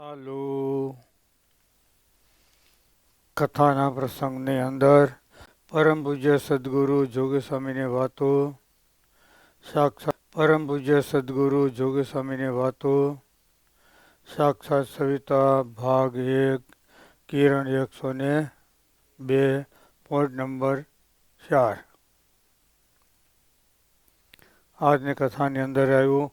ચાલુ કથાના પ્રસંગની અંદર પરમ પૂજ્ય સદગુરુ જોગી સ્વામીની વાતો સાક્ષાત પરમ પૂજ્ય સદગુરુ જોગી સ્વામીની વાતો સાક્ષાત સવિતા ભાગ એક કિરણ એકસો ને બે પોઈન્ટ નંબર ચાર આજની કથાની અંદર આવ્યું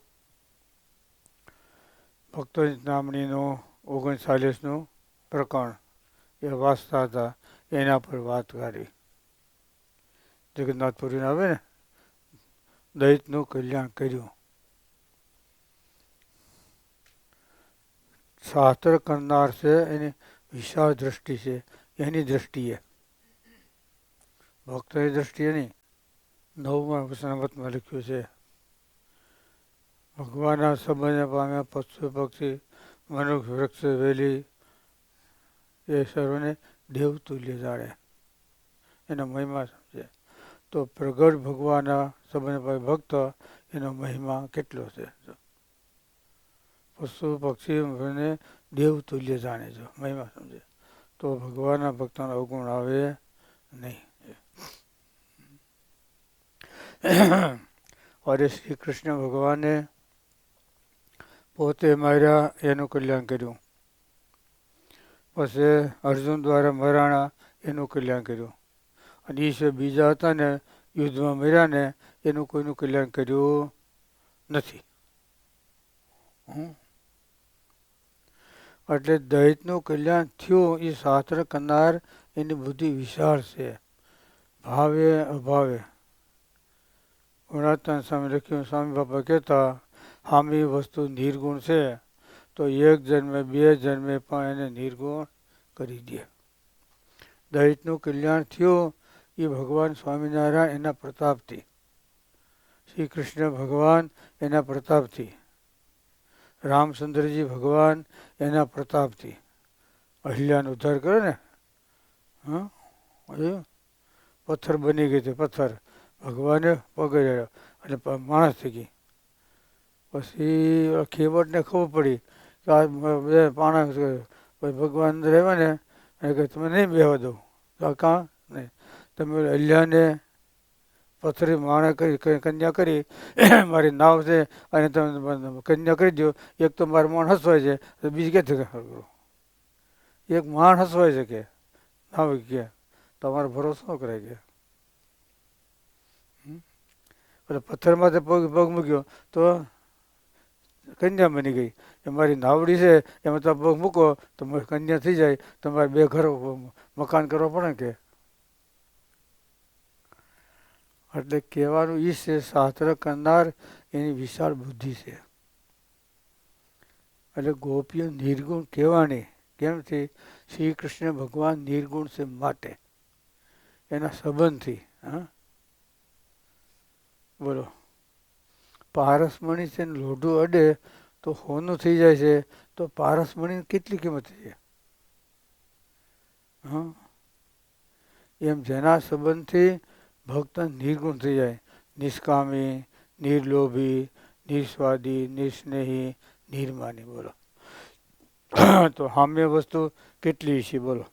ભક્તો નામણીનું ઓગણચાલીસનું પ્રકરણ એ વાંચતા હતા. એના પર વાત કરી. જગન્નાથપુરીને આવે ને દૈતનું કલ્યાણ કર્યું. શાસ્ત્ર કરનાર છે, એની વિશાળ દ્રષ્ટિ છે. એની દ્રષ્ટિએ. ભક્તોની દ્રષ્ટિએ નહીં. નવમાં વચનામતમાં લખ્યું છે ભગવાનના સંબંધને પામ્યા, પશુ પક્ષી, મનુષ્ય વૃક્ષ, વેલી, એ સર્વને દેવતુલ્ય જાણે. એનો મહિમા સમજે. તો પ્રગટ ભગવાનના સંબંધ પામે ભક્ત, એનો મહિમા કેટલો છે? પશુ પક્ષી દેવતુલ્ય જાણે જો. મહિમા સમજે. તો ભગવાનના ભક્તોનો અવગુણ આવે નહીં. અરે શ્રી કૃષ્ણ ભગવાને પોતે માર્યા, એનું કલ્યાણ કર્યું. પછી અર્જુન દ્વારા મરાણા, એનું કલ્યાણ કર્યું. અને ઈશ્વર બીજા હતા ને, યુદ્ધમાં મર્યા ને, એનું કોઈનું કલ્યાણ કર્યું નથી. એટલે દૈતનું કલ્યાણ થયું એ શાસ્ત્ર કરનાર એની બુદ્ધિ વિશાળ છે. ભાવે અભાવે. ગુણાત્મા સ્વામી લખ્યું સ્વામી બાપા કહેતા હામી વસ્તુ નિર્ગુણ છે, તો એક જન્મે બે જન્મે પણ એને નિર્ગુણ કરી દે. દૈતનું કલ્યાણ થયું એ ભગવાન સ્વામિનારાયણ એના પ્રતાપથી. શ્રી કૃષ્ણ ભગવાન એના પ્રતાપથી. રામચંદ્રજી ભગવાન એના પ્રતાપથી. અહિલ્યાનો ઉદ્ધાર કરે ને? હા? પથ્થર બની ગઈ હતી પથ્થર. ભગવાને પકડ્યો એટલે માણસ થઈ ગઈ. પછી ખેવટને ખબર પડી કે આ બે પાણા પછી ભગવાન આવ્યા ને એને કહે તમે નહીં બેહવા દઉં તો કાં? નહીં. તમે અલ્યાને પથ્થરી માણે કરી કન્યા કરી, મારી નાવ છે, અને તમે કન્યા કરી દો એક તો મારું માણ હસવાય છે, તો બીજી ક્યાંથી કરો? એક માણ હસવાય છે કે? નાવ કે તમારો ભરોસો ન કરાય કે. એટલે પથ્થરમાંથી પગ પગ મૂક્યો તો કન્યા બની ગઈ. એ મારી નાવડી છે એમાં તમે મૂકો, તો કન્યા થઈ જાય તમારે બે ઘર મકાન કરવા પડે કે? એટલે કહેવાનું એ છે, શાસ્ત્ર કરનાર એની વિશાળ બુદ્ધિ છે. એટલે ગોપીઓ નિર્ગુણ કહેવાની કેમ છે? શ્રી કૃષ્ણ ભગવાન નિર્ગુણ છે માટે. એના સંબંધથી, હા? બોલો. પારસમણી છે ને લોઢું અડે તો હોનું થઈ જાય છે. તો પારસમણીની કેટલી કિંમત છે? હા? એમ જેના સંબંધથી ભક્ત નિર્ગુણ થઈ જાય. નિષ્કામી, નિર્લોભી, નિસ્વાદી, નિસ્નેહી, નિર્માની બોલો. તો સામ્ય વસ્તુ કેટલી છે બોલો.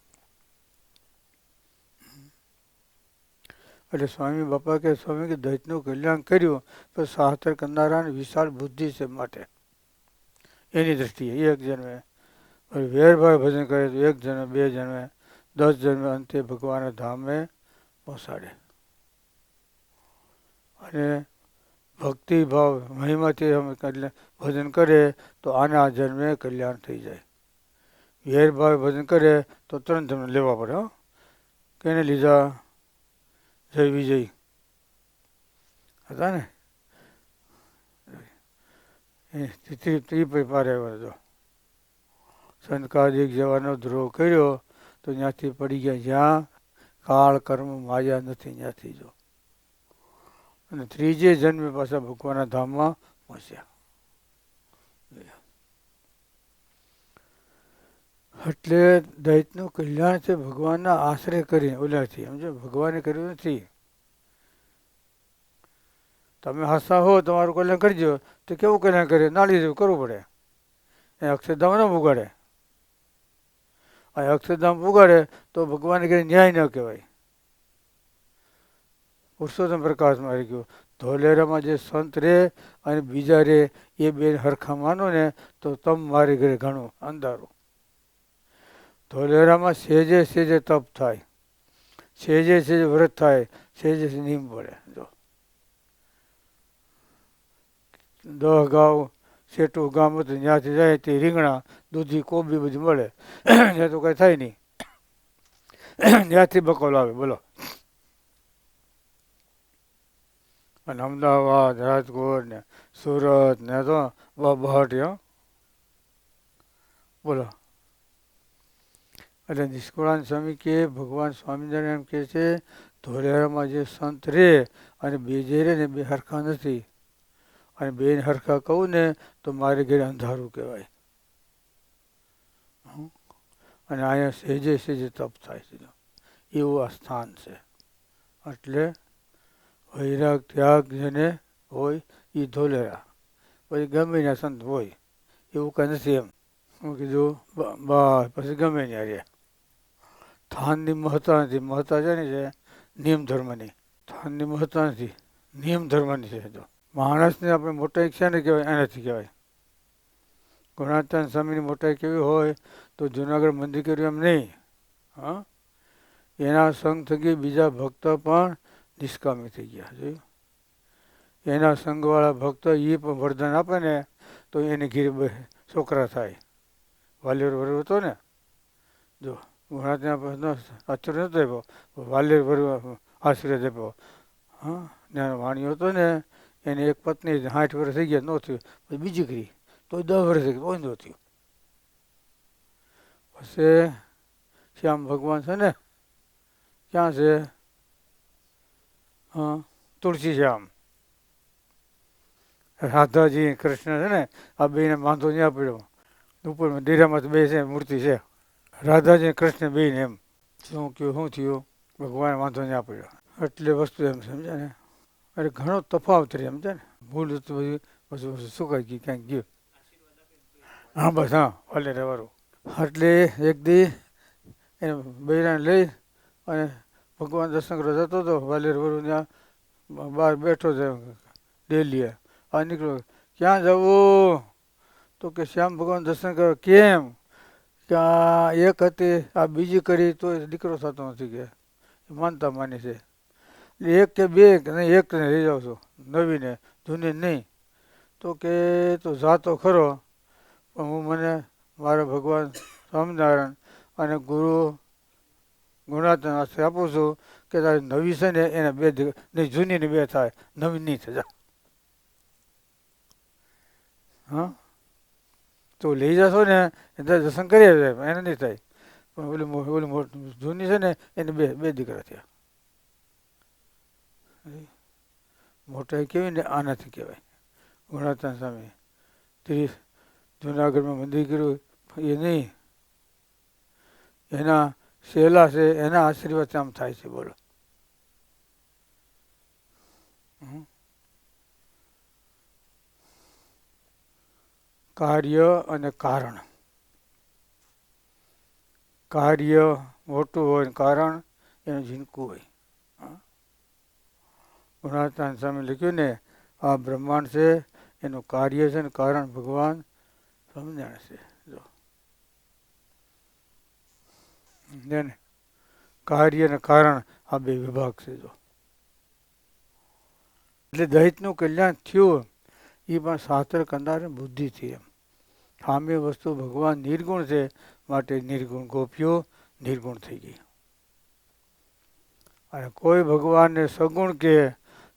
એટલે સ્વામી બાપા કે સ્વામી કે દૈતનું કલ્યાણ કર્યું તો શાસ્ત્ર કરનારાને વિશાળ બુદ્ધિ છે માટે. એની દ્રષ્ટિએ એક જન્મે વેરભાઈ ભજન કરે તો એક જન્મે, બે જન્મે, દસ જન્મે, અંતે ભગવાન ધામે પહોંચાડે અને ભક્તિભાવ, મહિમાથી અમે ભજન કરે તો આના જન્મે કલ્યાણ થઈ જાય. વેરભાવે ભજન કરે તો ત્રણ જન્મ લેવા પડે, હો. કેને લીધા જય વિજય. હતા ને? ત્રિપય પારે હતો. સંતકાદિક જવાનો ધ્રોહ કર્યો તો ત્યાંથી પડી ગયા જ્યાં કાળ કર્મ માયા નથી, ત્યાંથી જો. અને ત્રીજે જન્મે પાછા ભગવાનના ધામમાં પહોંચ્યા એટલે દૈતનું કલ્યાણ છે ભગવાનના આશ્રય કરીને, ઓલાથી, સમજો? ભગવાને કર્યું નથી. તમે હસતા હો, તમારું કલ્યાણ કરજો. તો કેવું કલ્યાણ કરે? નાળી જેવું કરવું પડે. એ અક્ષરધામ ન ઉગાડે આ અક્ષરધામ ઉગાડે તો ભગવાને કહે ન્યાય ન કહેવાય. પુરુષોત્તમ પ્રકાશ મારી ગયો. ધોલેરામાં જે સંત રહે અને બીજા રે, એ બે હરખા માનો ને, તો તમ મારી ઘરે ઘણું અંધારું. ધોલેરામાં સેજે સેજે તપ થાય. સેજે સેજે વ્રત થાય. સેજે સેજે નીમ પડે. જો. દહ ગાઉ સેટું ગામ ત્યાંથી જાય તે રીંગણા, દૂધી, કોબી બધું મળે. ત્યાં તો કઈ થાય નહીં. ત્યાંથી બકોલ આવે, બોલો. અને અમદાવાદ, રાજકોટ ને સુરત ને તો બહાટી બોલો. એટલે નિષ્કુળાનંદ સ્વામી કે, ભગવાન સ્વામિનારાયણ એમ કહે છે ધોલેરામાં જે સંત રે અને બે જે રે ને બે હરખા નથી. અને બે હરખા કહું ને, તો મારે ઘરે અંધારું કહેવાય? અને અહીંયા સહેજે સહેજે તપ થાય છે. એવું આ સ્થાન છે. એટલે વૈરાગ, ત્યાગ જેને હોય એ ધોલેરા. પછી ગમે ત્યાં સંત હોય, એવું કાંઈ નથી એમ. હું કીધું બસ પછી ગમે ત્યાં રહે સ્થાનની મહત્તા નથી. મહત્તા છે ને છે નિયમ ધર્મની. થાનની મહત્તા નથી. નિયમ ધર્મની છે તો માણસને આપણે મોટાઈ છે ને કહેવાય? એનાથી કહેવાય. ગુણાત્યાન સ્વામીની મોટાઈ કેવી હોય તો જુનાગઢ મંદિર કર્યું એમ નહીં. હા? એના સંગ થકી બીજા ભક્ત પણ નિષ્કામી થઈ ગયા. જોયું? એના સંઘવાળા ભક્ત એ પણ વરદાન આપે ને તો એને ઘીર છોકરા થાય. વાલીઓ વર્ગ હતો ને? જો. ગુણાત્યા આચર નતો આપ્યો ભરવા આશીર્વાદ આપ્યો હા ત્યાં વાણિયો હતો ને, એને એક પત્ની સાઠ વર્ષ થઈ ગયા, ન થયું. બીજી કરી તો દસ વર્ષ થઈ ગયા ન થયું. પછી શ્યામ ભગવાન છે ને, ક્યાં છે? હા, તુલસી શ્યામ. રાધાજી કૃષ્ણ છે ને, આ બેને વાંધો નહીં પડ્યો. ઉપર ડેરામાં બે છે મૂર્તિ છે. રાધાજી કૃષ્ણ બેન એમ, શું કયું શું થયું? ભગવાન વાંધો નહીં આપ્યો. એટલે વસ્તુ એમ સમજ્યા ને? અરે ઘણો તફાવત રહે સમજ્યા ને? ભૂલ તો બધી વસ્તુ વસ્તુ સુકાઈ ગઈ, ક્યાંક ગયું. હા, બસ, હા, ભલે રહેવાનું એટલે એક દી એને બૈરાને લઈ અને ભગવાન દર્શન કરવા જતો હતો વાલેર વરુ, ત્યાં બહાર બેઠો છે, ડેલીએ. આ નીકળ્યો. ક્યાં જવું? તો કે શ્યામ ભગવાન દર્શન કરવા. કેમ? કે આ એક હતી, આ બીજી કરી તો દીકરો થતો નથી કે. માનતા માની છે. એક કે બે કે એક ને લઈ જાઉં છું. નવીને જૂની નહીં. તો કે તો જાતો ખરો, પણ હું મને, મારા ભગવાન સ્વામિનારાયણ અને ગુરુ ગુણાતન આશ્રય આપું છું કે તારી નવી છે ને, એને બે નહીં, જૂની ને બે થાય. નવી નહીં થતા હા? તો લઈ જશો ને દર્શન કરી આવ્યા એને નહીં થાય. પણ ઓલી ઓલી જૂની છે ને, એને બે બે દીકરા થયા. મોટા કેવી ને આનાથી કહેવાય ગુણાતા સ્વામી. ત્રીસ, જુનાગઢમાં મંદિર કર્યું એ નહીં. એના સહેલા છે, એના આશીર્વાદ આમ થાય છે, બોલો. હમ. કાર્ય અને કારણ. કાર્ય મોટું હોય કારણ, એનું ઝીણકું હોય. ગુણાતાન સામે લખ્યું ને, આ બ્રહ્માંડ છે, એનું કાર્ય છે ને કારણ ભગવાન સમજણ છે. જો. ને કાર્ય અને કારણ આ બે વિભાગ છે, જો. એટલે દૈતનું કલ્યાણ થયું એ પણ શાસ્ત્ર કંદારે બુદ્ધિથી એમ. સામે વસ્તુ ભગવાન નિર્ગુણ છે માટે નિર્ગુણ ગોપીઓ નિર્ગુણ થઈ ગઈ. અને કોઈ ભગવાનને સગુણ કે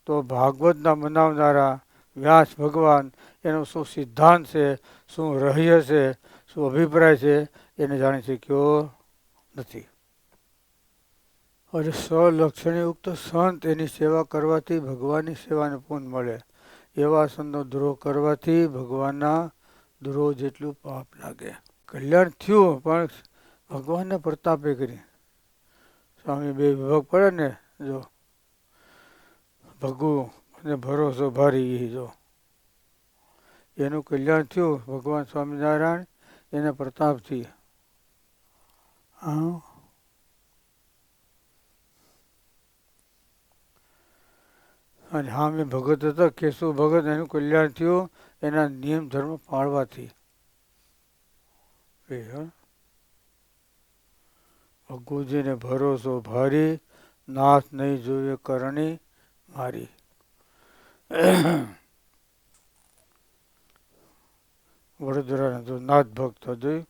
તો ભાગવતના મનાવનારા વ્યાસ ભગવાન એનો શું સિદ્ધાંત છે, શું રહસ્ય છે, શું અભિપ્રાય છે એને જાણી શક્યો નથી. અને સ્વલક્ષણયુક્ત સંત એની સેવા કરવાથી ભગવાનની સેવાને પૂર્ણ મળે. એવા સંતનો દ્રોહ કરવાથી ભગવાનના દ્રોહ જેટલું પાપ લાગે. કલ્યાણ થયું, પણ ભગવાનના પ્રતાપે કરી. સ્વામી બે વિભાગ પડે ને, જો. ભગુ અને ભરોસો ભારી જો. એનું કલ્યાણ થયું, ભગવાન સ્વામિનારાયણ એના પ્રતાપથી હા. અને સામે ભગત હતા, કેશવ ભગત, એનું કલ્યાણ થયું, એના નિયમ ધર્મ પાળવાથી. એ, હા. ભગુજીને ભરોસો ભારી, નાથ નહીં જોઈએ કરણી મારી. વડોદરાના તો નાથ ભક્ત હતું.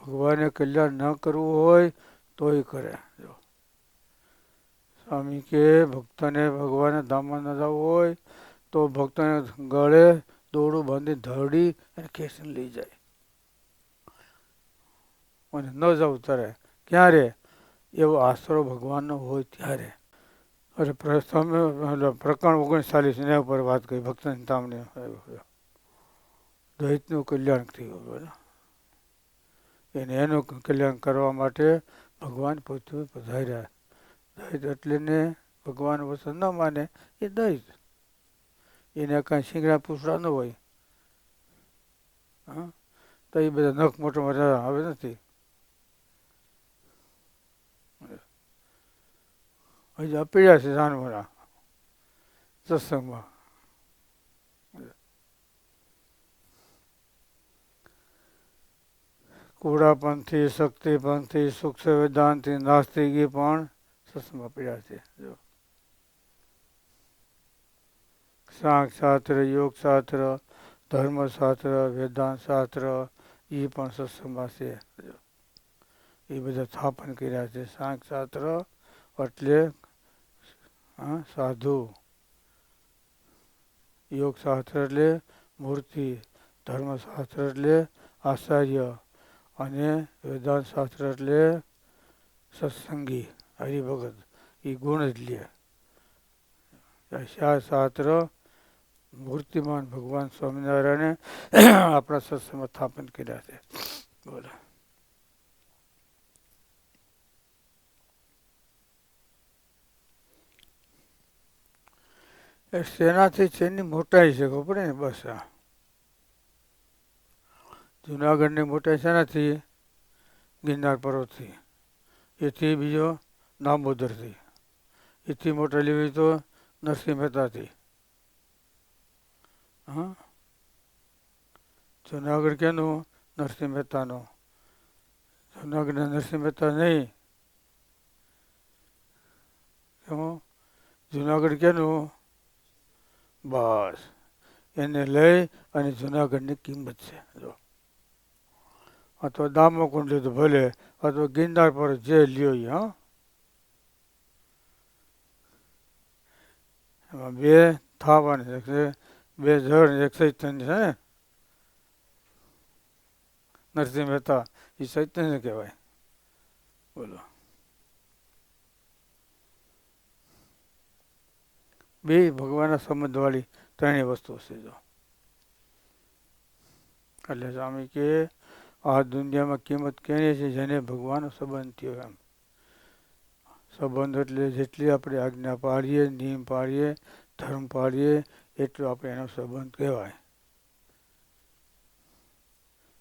ભગવાને કલ્યાણ ન કરવું હોય તોય કરે. જો. સ્વામી કે ભક્તને ભગવાને ધામમાં ન જવું હોય તો ભક્તને ગળે દોડું બાંધી ધરડી અને ખેંચીને લઈ જાય. અને ન જવું ત્યારે ક્યારે? એવો આશરો ભગવાનનો હોય ત્યારે. અરે પ્રકરણ ઓગણચાલીસ એના ઉપર વાત કરી ભક્ત ચિંતામણી દ્વૈતનું કલ્યાણ થયું બોલો એને. એનું કલ્યાણ કરવા માટે ભગવાન પૃથ્વી પધાર્યા એટલે ને ભગવાન વસન ન માને, એ દૈત એને કાંઈ શીંગડા પૂછડા ન હોય. હા? તો એ બધા નખ મોટા મોટા આવે નથી. હજી અપીડ્યા છે જાનવરા. સત્સંગમાં. કુડાપંથી શક્તિપંથી સુખ સંવેદાનથી નાસ્તિકી પણ સત્સંગમાં પીડા છે, જો. શાસ્ત્ર યોગશાસ્ત્ર ધર્મશાસ્ત્ર શાસ્ત્ર એ પણ સત્સંગમાં છે, જો. એ બધા સ્થાપન કર્યા છે. શાસ્ત્ર એટલે સાધુ. યોગશાસ્ત્ર એટલે મૂર્તિ. ધર્મશાસ્ત્ર એટલે આચાર્ય. અને શાસ્ત્ર એટલે સત્સંગી. હરિભગત. એ ગુણ જ લે. શાસ્ત્ર મૂર્તિમાન ભગવાન સ્વામિનારાયણે આપણા સત્સંગમાં સ્થાપન કર્યા છે. બોલો. એ શેનાથી છે એની મોટાઈ છે, ખબર ને બસ આ. જુનાગઢની મોટાઈ શેનાથી? ગિરનાર પર્વતથી. એથી બીજો દામોદરથી એથી મોટા લેવી તો નરસિંહ મહેતાથી. હા? જુનાગઢ કેનું? નરસિંહ મહેતાનું. જુનાગઢના નરસિંહ મહેતા નહીં. એમાં જુનાગઢ કેનું? બસ. એને લઈ અને જુનાગઢની કિંમત છે. જો. અથવા દામોકુંડ લીધું ભલે, અથવા ગિરનાર પર જે લ્યો હા? એમાં બે થાવાની છે બે ને એક ચૈતન્ય છે ને નરસિંહ મહેતા એ ચૈતન્ય કહેવાય. બોલો. બે ભગવાનના સંબંધવાળી ત્રણેય વસ્તુ છે જો. એટલે સ્વામી કે, આ દુનિયામાં કિંમત કેની છે જેને ભગવાનનો સંબંધ થયો એમ? સંબંધ એટલે જેટલી આપણે આજ્ઞા પાડીએ, નિયમ પાડીએ, ધર્મ પાડીએ, એટલો આપણે એનો સંબંધ કહેવાય.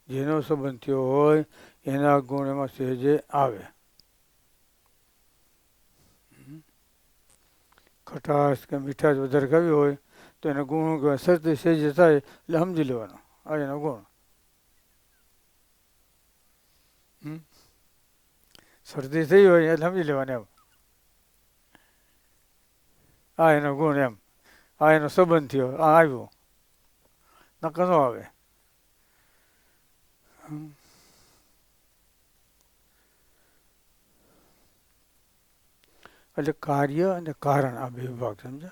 જેનો સંબંધ થયો હોય, એના ગુણ એમાં સહેજે આવે. ખટાશ કે મીઠાશ વધારે ખાવી હોય, તો એનો ગુણ શરતી સહેજે થાય એટલે સમજી લેવાનો, આ એનો ગુણ. શરદી થઈ હોય એટલે સમજી લેવાની એમ આ એનો ગુણ એમ. આ એનો સંબંધ થયો. આ આવ્યો. નકર ન આવે. એટલે કાર્ય અને કારણ આ બે વિભાગ સમજા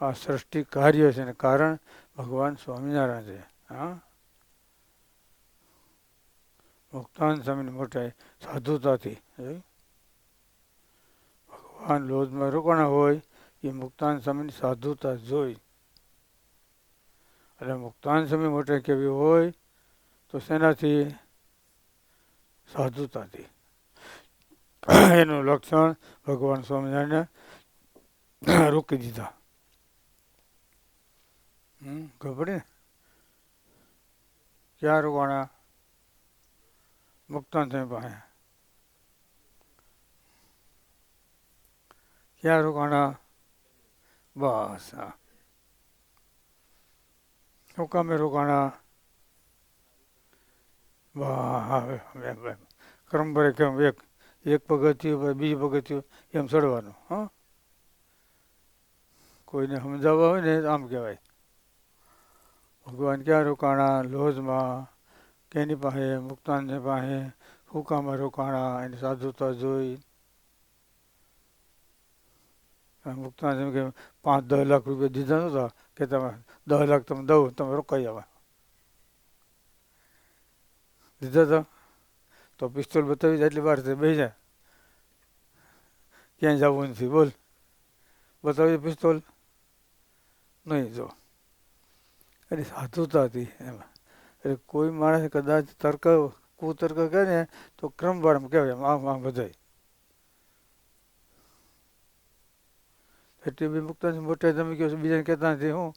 આ સૃષ્ટિ કાર્ય છે અને કારણ ભગવાન સ્વામિનારાયણ છે. હા? મુક્તાન સ્વામીની મોટાઈ સાધુતાથી ભગવાન લોધમાં રોકાણા હોય એ મુક્તાન સ્વામીની સાધુતા જોઈ. એટલે મુક્તાન સ્વામી મોટે કેવી હોય, તો શેનાથી સાધુતાથી. એનું લક્ષણ ભગવાન સ્વામિનારાયણને રોકી દીધા. હમ ને ક્યાં રોકાણા? મુક્તાન સ્વામી પાસે. ક્યાં રોકાણા બસ, હા. શું કામે રોકાણા હવે કરમભરે કેમ એક એક પગથિયું બીજું પગથિયું, એમ ચડવાનું, હા? કોઈને સમજાવવા હોય ને આમ કહેવાય. ભગવાન ક્યાં રોકાણા લોજમાં, કેની પાસે? મુક્તાનની પાસે? હુકામાં રોકાણા એની સાધુતા જોઈ મુક્તાન જેમ કે પાંચ, દસ લાખ રૂપિયા દીધા નહોતા કે તમે દસ લાખ તમે દઉં, તમે રોકાઈ આવે દીધા હતા તો પિસ્તોલ બતાવી જાય એટલી વાર છે બે જાય. ક્યાંય જવું નથી, બોલ. બતાવી પિસ્તોલ. નહીં જો. એની સાધુતા હતી એમાં. એટલે કોઈ માણસ કદાચ તર્ક, કુતર્ક કહે ને, તો ક્રમવાર કહેવાય આમ આમ બધાય. એટલી બી મુક્ત મોટા તમે કહો છો, બીજાને કહેતા નથી, હું.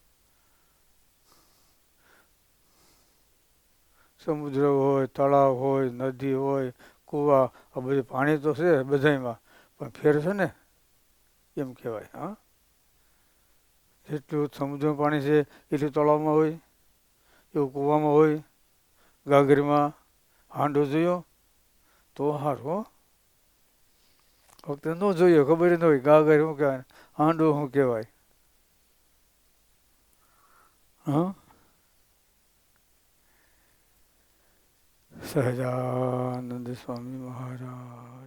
સમુદ્ર હોય, તળાવ હોય, નદી હોય, કૂવા, આ બધું પાણી તો છે બધાયમાં, પણ ફેર છે ને? એમ કહેવાય, હા? જેટલું સમુદ્રનું પાણી છે, એટલું તળાવમાં હોય, એવું કૂવામાં હોય, ગાગરીમાં, હાંડો જોયો, તો સારું હો. વખતે ન જોઈએ, ખબર ન હોય ગાગર શું કહેવાય હાંડો શું કહેવાય. હા? સહજાનંદ સ્વામી મહારાજ.